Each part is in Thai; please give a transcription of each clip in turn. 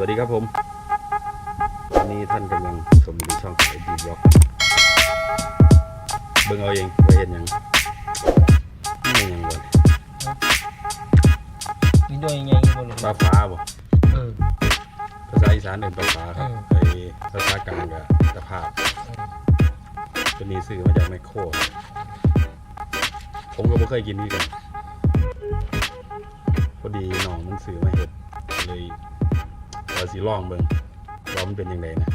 วัสดีครับผมวันนี้ท่านกำลังชมอยู่ในช่องไอดีบล็อกเบิ่งเอาเองว่าเห็นหยังนี่หยังบ่มีด้วยยังไงบ่รู้ปลาฟ้าบ่เออภาษาอีสานเดินปลาฟ้าครับอืมไอภาษากลางก็ตะภาพตัวนี้ซื้อมาจากแมคโครครับผมก็ไม่เคยกินนี่กันพอดีน้องมันซื้อมาเห็ดเลยเรา สิลองเบิ่งว่ามันเป็นยังไงนะ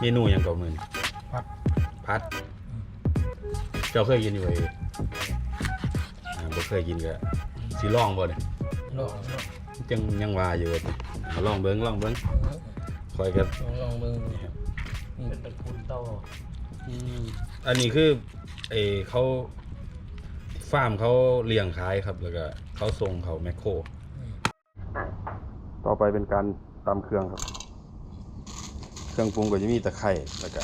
เมนูหยังก่อนมือนพัด พัด เจ้าเคยกินอยู่ไอ้อ่าบ่เคยกินก็สิลองบ่เนี่ยลองจังยังว่าอยู่ว่าเอาลองเบิ่งลองเบิ่งคอยกับลองลองเบิ่งนี่ครับนี่เป็นตระกูลเต้าอันนี้คือเออเขาฟาร์มเขาเลี้ยงขายครับแล้วก็เขาส่งเขาแมคโคร ต่อไปเป็นการ ตำเครื่องครับ เครื่องปรุงก็จะมีตะไคร้แล้วก็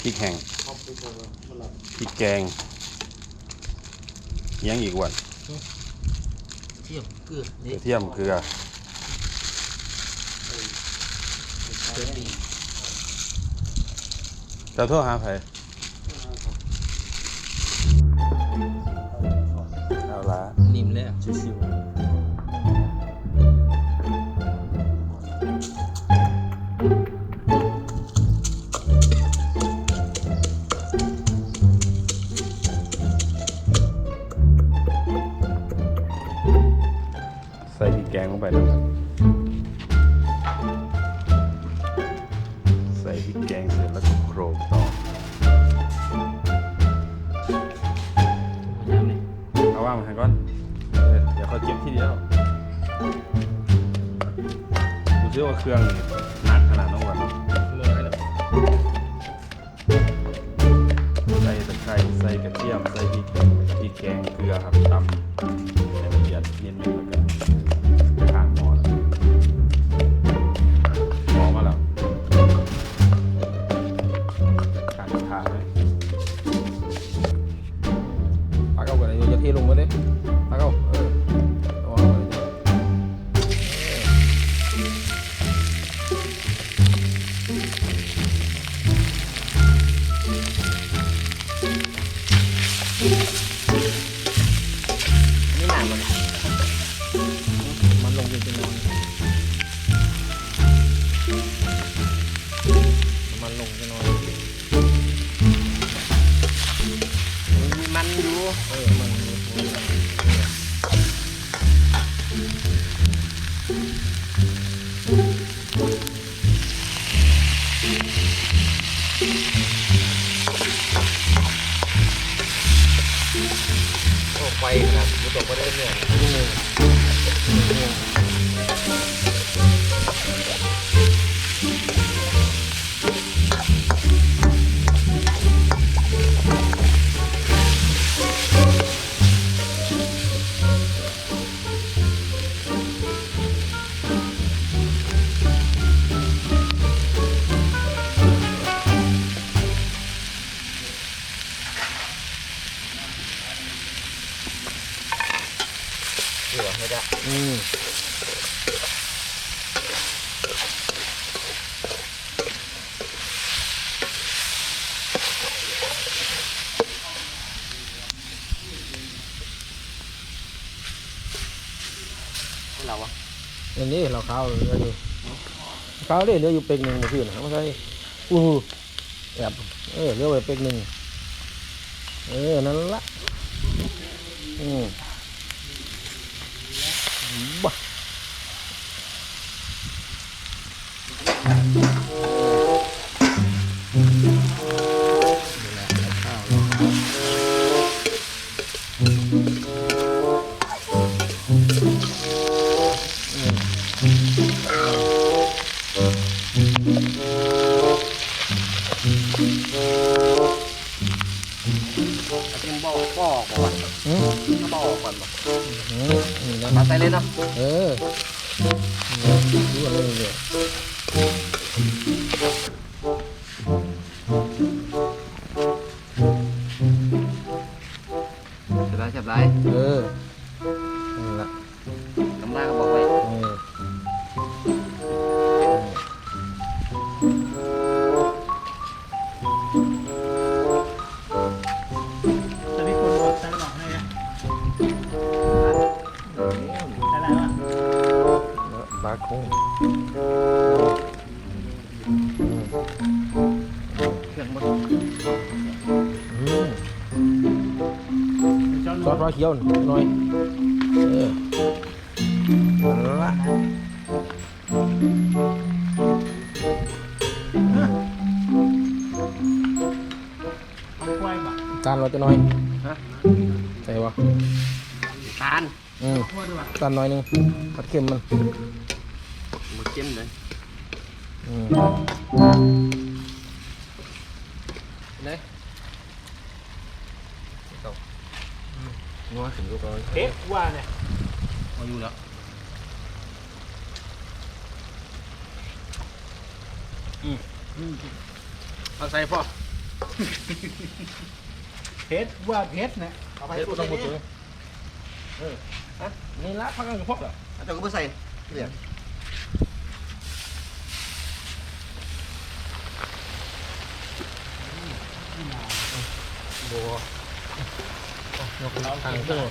พริกแห้งพริกแกงอิหยังอีกวันเทียมเกลือกระเทียมเกลือเกลือดีจะโทษหาไผเอาละนิ่มแล้วชิว งลงไปนะครับ ใส่พริกแกงเสร็จแล้วก็โขลกต่อๆยามนี่เอาว่างมาให้ก่อนเออเดี๋ยวเขาเก็บทีเดียวดูซิว่าเครื่องนี่หนักขนาดน้องวันเนาะเมื่อแล้ว ข้างก เออมันไฟขนาดกูตกไปได้เนี่ย หลือไม่ได้อืมเราอะอันนี้เราข้าวเหลืออยู่ข้าวเหลืออยู่เป็กหนึ่งเมื่อคืนนะไม่ใช่อู้หูแอบเออเหลือไว้เป็กหนึ่งเออนั่นละอืม บ้ เลยนาะเออดูอะไรเนี่ย โอ้อืมเครื่องบดอืมเจ้าหซอสนูฟ้าเขียวหน่อยเออนั่นละเอาควายบ่ตาลเราจะหน่อยฮะใส่วะตาลอืมควายด้วยตาลหน่อยหนึงผัดเค็มมันหมด เค็มเลยอืมไหนงัวถึงลูกเราเผ็ดว่าเนี่ยเอาอยู่แล้วอืมเอาใส่พ่อเผ็ดว่าเผ็ดนะเอาไปเดี๋ยวพูกูดต้องพูดนี่ถึงเออฮะนี่ละพักกันกับพ่อเหรอเอาเจ้าก็ไปใส่เรียก บัวยกทางเครื่อง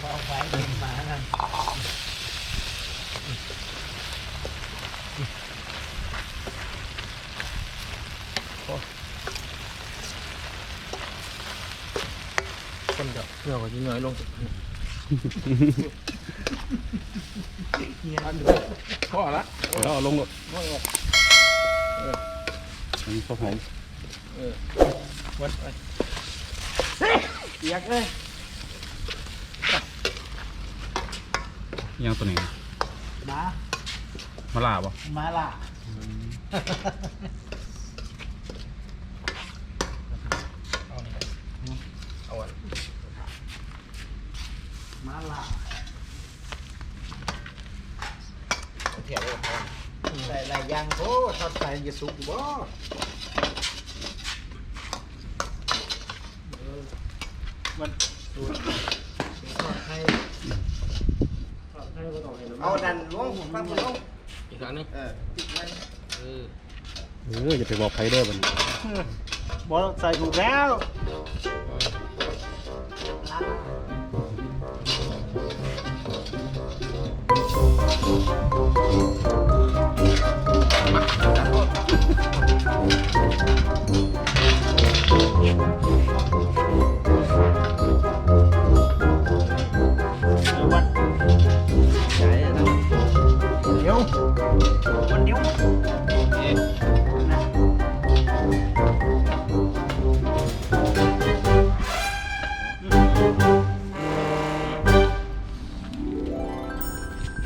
เอาไฟเค็มมานั่นคนเดียวเนื้อก็จะน้อยลงอันเดียวพ่อละเอาลงหมดน้ออกอันนี้ข้าวหอมเออวัดไป เปียกเลยย่างตัวนี้มามาลาบ่มาล่ะเอาอันมาล่ะเทียบเลยพ่อใส่หลายอย่างโอ้ทอดไก่จะสุกอยู่บ่ มันสูตรทอดไข่ทอดไข่ก็ต้องให้เอาดันล้วงผมปั๊บล้วงอีกครั้งหนึงเออติดไว้เออเอออย่าไปบอกใครเด้อบัดนี้บ่ใส่ถูกแล้ววั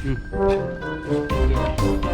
อืม